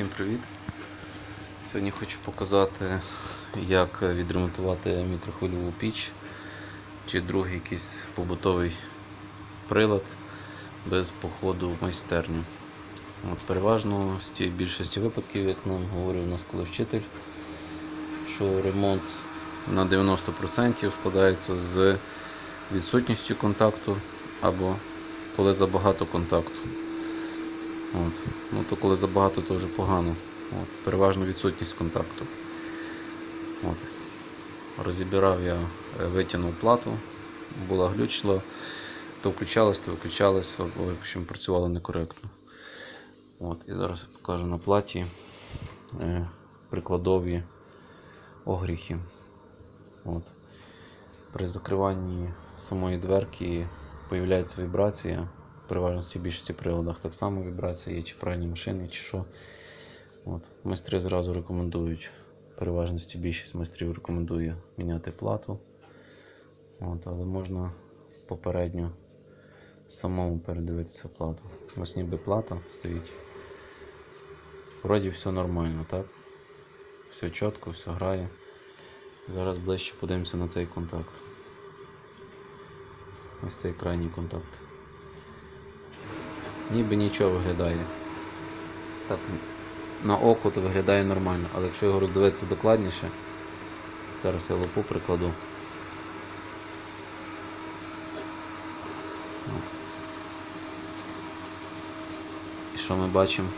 Всім привіт! Сьогодні хочу показати, як відремонтувати мікрохвильову піч чи другий якийсь побутовий прилад без походу в майстерню. От, переважно в більшості випадків, як нам говорив у нас коли вчитель, що ремонт на 90% складається з відсутністю контакту або коли забагато контакту. От. Ну, то коли забагато, то вже погано. От. Переважно відсутність контакту. От. Розібрав я, е, витягнув плату, була глючила, то включалось, то виключалось, в общем, працювало некоректно. От. І зараз покажу на платі е, прикладові огріхи. От. При закриванні самої дверки появляється вібрація. Переважно в більшості приладах так само вібрація є, чи пральні машини, чи що. От. Майстри зразу рекомендують. Переважності більшість майстрів рекомендує міняти плату. От, але можна попередньо самому передивитися плату. Ось ніби плата стоїть. Вроді все нормально, так? Все чітко, все грає. Зараз ближче подивимося на цей контакт. Ось цей крайній контакт. Ніби нічого виглядає. Так, на око то виглядає нормально, але якщо його роздивитися докладніше, зараз я лопу прикладу. От. І що ми бачимо?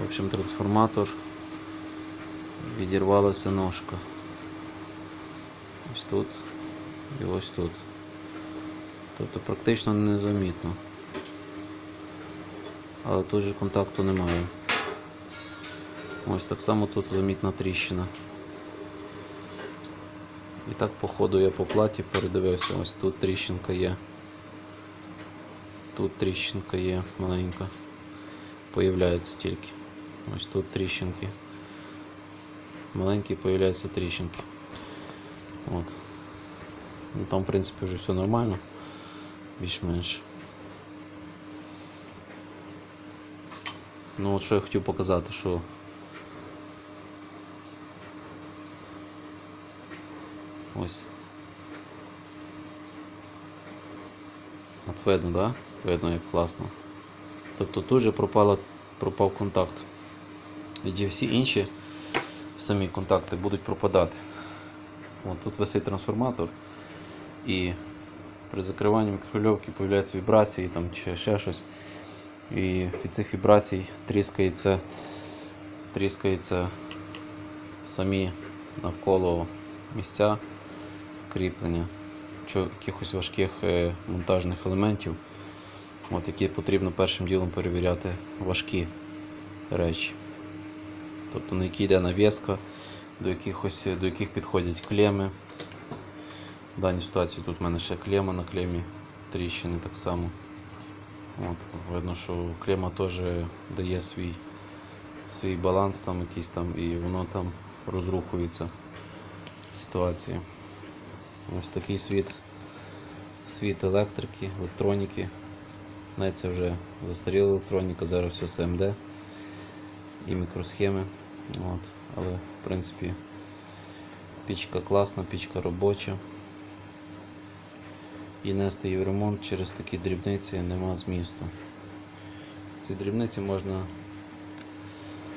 В общем, трансформатор відірвалася ножка. Ось тут і ось тут. Тобто практично незамітно. Але тут же контакту немає. Ось так само тут замітна тріщина. І так, по ходу я по платі передивився, ось тут тріщинка є. Тут тріщинка є маленька. Появляється тільки. Ось тут тріщинки. Маленькі появляються тріщинки. От. Ну, там, в принципі, вже все нормально. Більш-менш. Ну от що я хотів показати, що ось. От видно, да? Видно як класно. Тобто тут же пропала, пропав контакт. І ті всі інші самі контакти будуть пропадати. От тут висить трансформатор і при закриванні мікрохвильовки з'являються вібрації там, чи ще щось. І від цих вібрацій тріскається, тріскається самі навколо місця кріплення чи якихось важких е, монтажних елементів, от, які потрібно першим ділом перевіряти важкі речі. Тобто на які йде нав'язка, до, до яких підходять клеми. В даній ситуації тут в мене ще клема на клемі, тріщини так само. От, видно, що клема теж дає свій, свій баланс там якийсь там і воно там розрухується ситуація. Ось такий світ, світ електрики, електроніки. Навіть це вже застаріла електроніка, зараз все СМД і мікросхеми. От. Але в принципі пічка класна, пічка робоча. І нести її в ремонт через такі дрібниці нема змісту. Ці дрібниці можна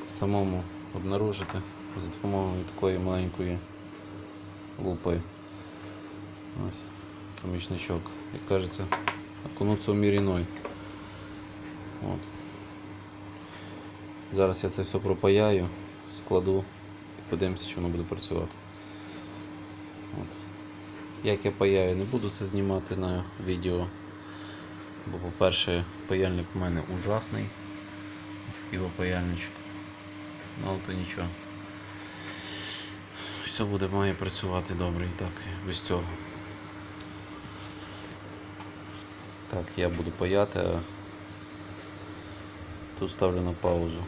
самому обнаружити за допомогою такої маленької лупи. Ось помічничок. Як кажеться, окунуться. От. Зараз я це все пропаяю, складу і подивимося, що воно буде працювати. От. Як я паяю, не буду це знімати на відео. Бо, по-перше, паяльник у мене ужасний. Ось такий паяльничок. Ну, але то нічого. Все буде має працювати добре і так, без цього. Так, я буду паяти, а тут ставлю на паузу.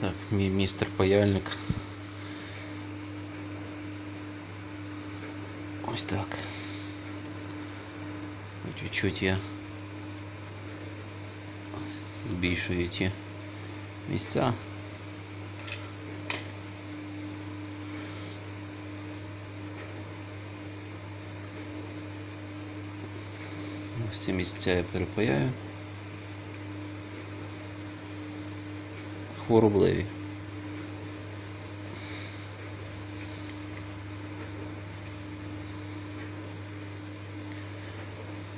Так, мій містер паяльник. Ось так. Чуть-чуть я збільшую ті місця. Ось ці місця я перепаяю. Хворобливі.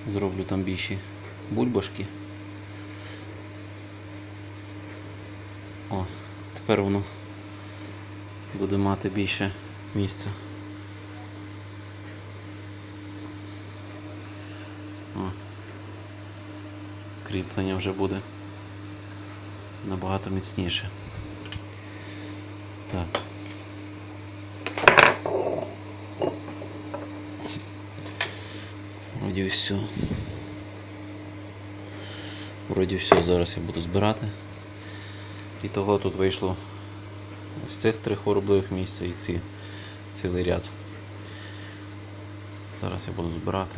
Зроблю там більші бульбашки. О, тепер воно буде мати більше місця. О, кріплення вже буде набагато міцніше. Так. Вроді все. Вроді все, зараз я буду збирати. І того тут вийшло ось цих три хворобливих місця і ці цілий ряд. Зараз я буду збирати.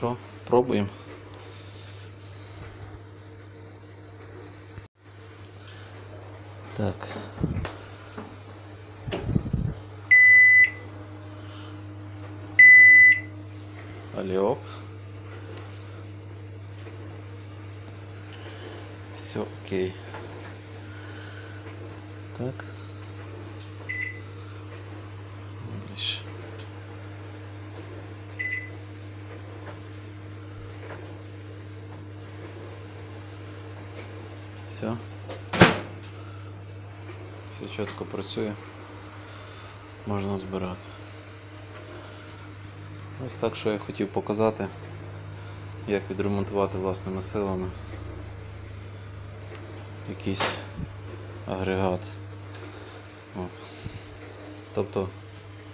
Що, пробуємо? Так. Алло. Все окей. Так. Все. Все чітко працює. Можна збирати. Ось так, що я хотів показати, як відремонтувати власними силами якийсь агрегат. От. Тобто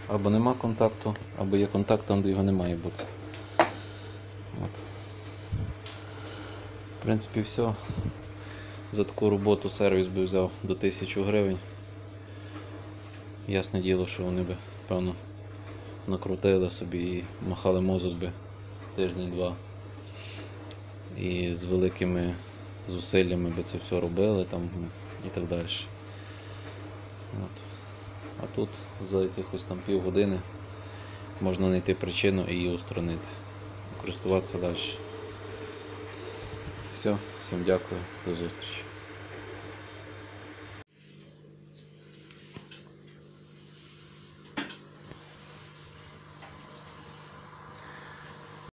або нема контакту, або є контакт там, де його не має бути. От. В принципі, все. За таку роботу сервіс би взяв до 1000 гривень. Ясне діло, що вони би, певно, накрутили собі і махали мозок би тиждень-два. І з великими зусиллями би це все робили там і так далі. От. А тут за якихось там півгодини можна знайти причину і її устранити. Користуватися далі. Все, всім дякую, до зустрічі.